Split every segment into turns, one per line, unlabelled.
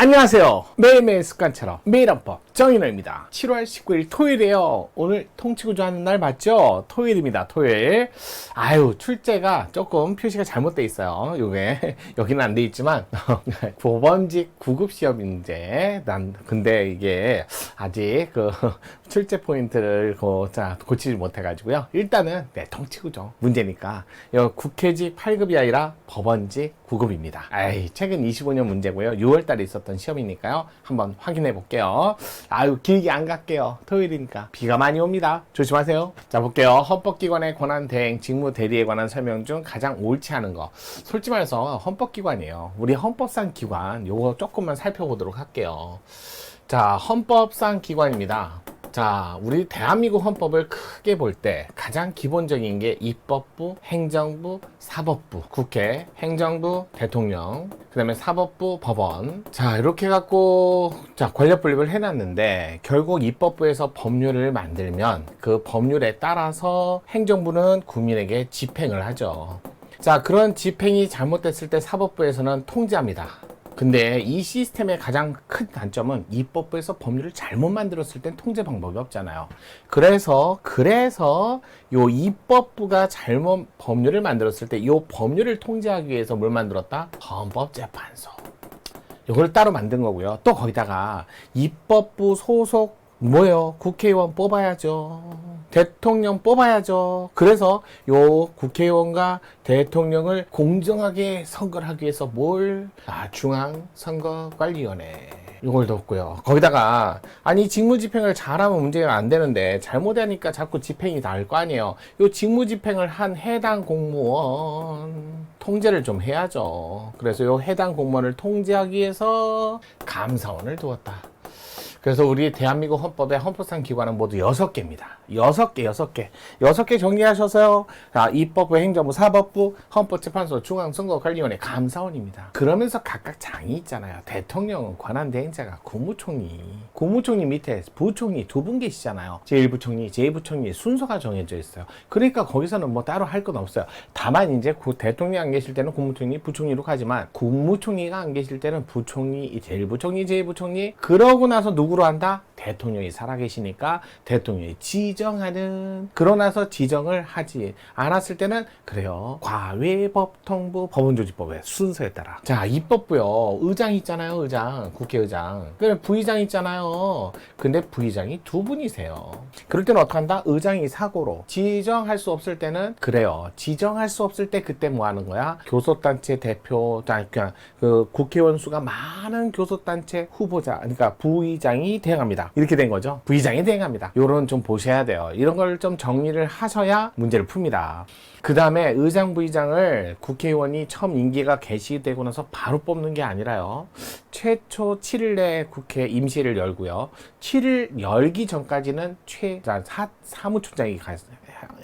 안녕하세요. 매일매일 습관처럼 매일 한법 정인호입니다. 7월 19일 토요일이에요. 오늘 통치구조 하는 날 맞죠? 토요일입니다. 토요일. 아유 출제가 조금 표시가 잘못돼 있어요. 요게 여기는 안 돼 있지만 보번직 9급 시험 문제. 난 근데 이게 아직 그 출제 포인트를 고, 자, 고치지 못해가지고요. 일단은 네, 통치구조 문제니까 요 국회직 8급이 아니라 법원직 9급입니다. 아이 최근 25년 문제고요. 6월달에 있었던 시험이니까요. 한번 확인해 볼게요. 아유 길게 안 갈게요. 토요일이니까 비가 많이 옵니다. 조심하세요. 자 볼게요. 헌법기관의 권한 대행 직무 대리에 관한 설명 중 가장 옳지 않은 거. 솔직히 말해서 헌법기관이에요. 우리 헌법상 기관 요거 조금만 살펴보도록 할게요. 자 헌법상 기관입니다. 자, 우리 대한민국 헌법을 크게 볼 때 가장 기본적인 게 입법부, 행정부, 사법부, 국회, 행정부, 대통령, 그 다음에 사법부, 법원. 자, 이렇게 갖고, 자, 권력 분립을 해 놨는데, 결국 입법부에서 법률을 만들면 그 법률에 따라서 행정부는 국민에게 집행을 하죠. 자, 그런 집행이 잘못됐을 때 사법부에서는 통제합니다. 근데 이 시스템의 가장 큰 단점은 입법부에서 법률을 잘못 만들었을 땐 통제 방법이 없잖아요. 그래서 그래서 요 입법부가 잘못 법률을 만들었을 때 요 법률을 통제하기 위해서 뭘 만들었다? 헌법재판소. 요걸 따로 만든 거고요. 또 거기다가 입법부 소속 뭐예요? 국회의원 뽑아야죠. 대통령 뽑아야죠. 그래서 요 국회의원과 대통령을 공정하게 선거를 하기 위해서 뭘? 아, 중앙선거관리위원회. 이걸 뒀고요. 거기다가 아니 직무 집행을 잘하면 문제가 안 되는데 잘못하니까 자꾸 집행이 나을 거 아니에요. 요 직무 집행을 한 해당 공무원 통제를 좀 해야죠. 그래서 요 해당 공무원을 통제하기 위해서 감사원을 두었다. 그래서 우리 대한민국 헌법의 헌법상 기관은 모두 6개입니다. 6개, 6개. 6개 정리하셔서요. 자, 입법부, 행정부, 사법부, 헌법재판소, 중앙선거관리위원회, 감사원입니다. 그러면서 각각 장이 있잖아요. 대통령은 권한 대행자가 국무총리. 국무총리 밑에 부총리 두 분 계시잖아요. 제1부총리, 제2부총리 순서가 정해져 있어요. 그러니까 거기서는 뭐 따로 할 건 없어요. 다만 이제 구- 대통령이 안 계실 때는 국무총리, 부총리로 가지만 국무총리가 안 계실 때는 부총리, 제1부총리, 제2부총리 그러고 나서 누구 로 한다? 대통령이 살아계시니까 대통령이 지정하는 그러나서 지정을 하지 않았을 때는 그래요. 과외법통부 법원조직법의 순서에 따라. 자 입법부요. 의장 있잖아요 의장 국회의장. 그 부의장 있잖아요. 근데 부의장이 두 분이세요. 그럴 때는 어떻게 한다? 의장이 사고로. 지정할 수 없을 때는 그래요. 지정할 수 없을 때 그때 뭐 하는 거야? 교섭단체 대표 자, 그냥 그 국회의원 수가 많은 교섭단체 후보자 그러니까 부의장이 대행합니다 이렇게 된 거죠. 부의장이 대행합니다. 요런 좀 보셔야 돼요. 이런 걸 좀 정리를 하셔야 문제를 풉니다. 그 다음에 의장 부의장을 국회의원이 처음 임기가 개시되고 나서 바로 뽑는 게 아니라요. 최초 7일 내에 국회 임시를 열고요. 7일 열기 전까지는 최 사무총장이 가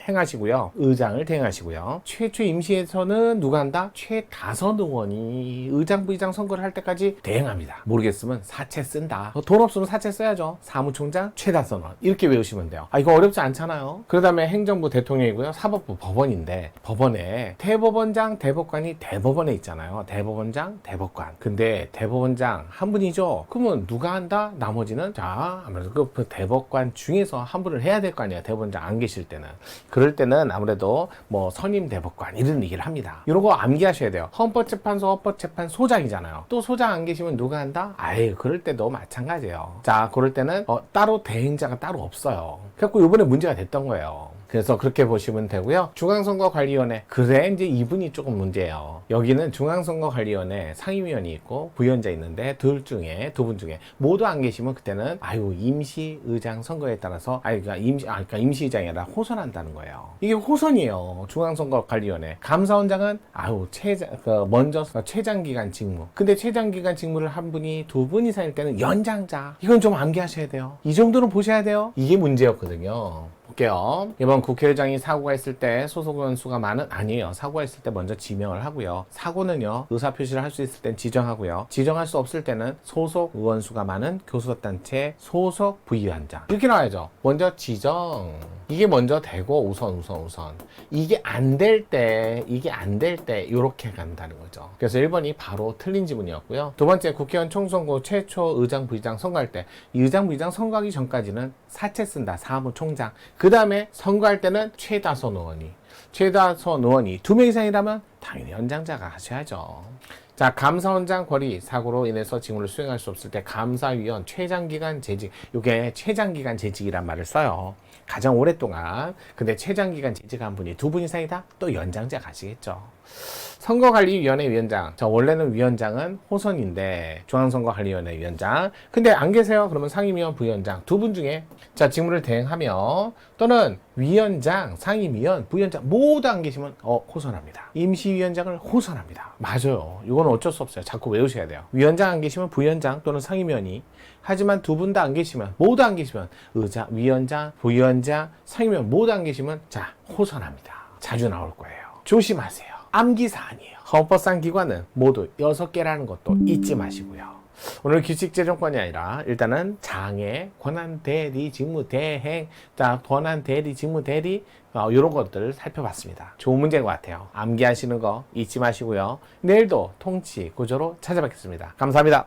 행하시고요. 의장을 대행하시고요. 최초 임시에서는 누가 한다? 최다선 의원이 의장 부의장 선거를 할 때까지 대행합니다. 모르겠으면 사채 쓴다. 어, 돈 없으면 사채 써야죠. 사무총장 최다선 의원 이렇게 외우시면 돼요. 아 이거 어렵지 않잖아요. 그다음에 행정부 대통령이고요. 사법부 법원인데 법원에 대법원장 대법관이 대법원에 있잖아요. 대법원장 대법관. 근데 대법원장 한 분이죠. 그러면 누가 한다? 나머지는 자 아무래도 그 대법관 중에서 한 분을 해야 될 거 아니에요. 대법원장 안 계실 때는. 그럴 때는 아무래도 뭐 선임 대법관 이런 얘기를 합니다. 이런 거 암기하셔야 돼요. 헌법재판소 헌법재판소장이잖아요. 또 소장 안 계시면 누가 한다? 아예 그럴 때도 마찬가지예요. 자, 그럴 때는 어, 따로 대행자가 따로 없어요. 그래갖고 이번에 문제가 됐던 거예요. 그래서 그렇게 보시면 되고요. 중앙선거관리위원회. 그래, 이제 이분이 조금 문제예요. 여기는 중앙선거관리위원회 상임위원이 있고 부위원자 있는데 둘 중에, 두 분 중에 모두 안 계시면 그때는 아유, 임시의장 선거에 따라서, 아니, 그러니까 임시, 아, 그러니까 임시의장이 아니라 호선한다는 거예요. 이게 호선이에요. 중앙선거관리위원회. 감사원장은 아유, 최장, 그 먼저 최장기간 직무. 근데 최장기간 직무를 한 분이 두 분 이상일 때는 연장자. 이건 좀 암기하셔야 돼요. 이 정도는 보셔야 돼요. 이게 문제였거든요. 볼게요. 이번 국회의장이 사고가 있을 때 소속 의원 수가 많은 아니에요. 사고가 있을 때 먼저 지명을 하고요. 사고는요 의사 표시를 할 수 있을 땐 지정하고요. 지정할 수 없을 때는 소속 의원 수가 많은 교수단체 소속 부위원장 이렇게 나와야죠. 먼저 지정 이게 먼저 되고 우선 우선 우선 이게 안 될 때 이게 안 될 때 이렇게 간다는 거죠. 그래서 1번이 바로 틀린 지문이었고요. 두 번째 국회의원 총선거 최초 의장 부의장 선거할 때이 의장 부의장 선거하기 전까지는 사채 쓴다 사무총장 그 다음에 선거할 때는 최다선 의원이 최다선 의원이 두 명 이상이라면 당연히 연장자가 하셔야죠. 자, 감사원장 권리 사고로 인해서 직무를 수행할 수 없을 때 감사위원 최장기간 재직, 이게 최장기간 재직이란 말을 써요. 가장 오랫동안. 근데 최장기간 재직한 분이 두 분 이상이다? 또 연장자 가시겠죠. 선거관리위원회 위원장. 저 원래는 위원장은 호선인데 중앙선거관리위원회 위원장. 근데 안 계세요. 그러면 상임위원, 부위원장 두 분 중에 자 직무를 대행하며 또는 위원장, 상임위원, 부위원장 모두 안 계시면 어 호선합니다. 임시위원장을 호선합니다. 맞아요. 이건 어쩔 수 없어요. 자꾸 외우셔야 돼요. 위원장 안 계시면 부위원장 또는 상임위원이 하지만 두 분 다 안 계시면 모두 안 계시면 의자, 위원장, 부위원장, 상임위원 모두 안 계시면 자 호선합니다. 자주 나올 거예요. 조심하세요. 암기 사안이에요. 헌법상 기관은 모두 6개라는 것도 잊지 마시고요. 오늘 규칙 제정권이 아니라 일단은 장애, 권한 대리, 직무 대행, 자 권한 대리, 직무 대리 어, 이런 것들을 살펴봤습니다. 좋은 문제인 것 같아요. 암기하시는 거 잊지 마시고요. 내일도 통치 구조로 찾아뵙겠습니다. 감사합니다.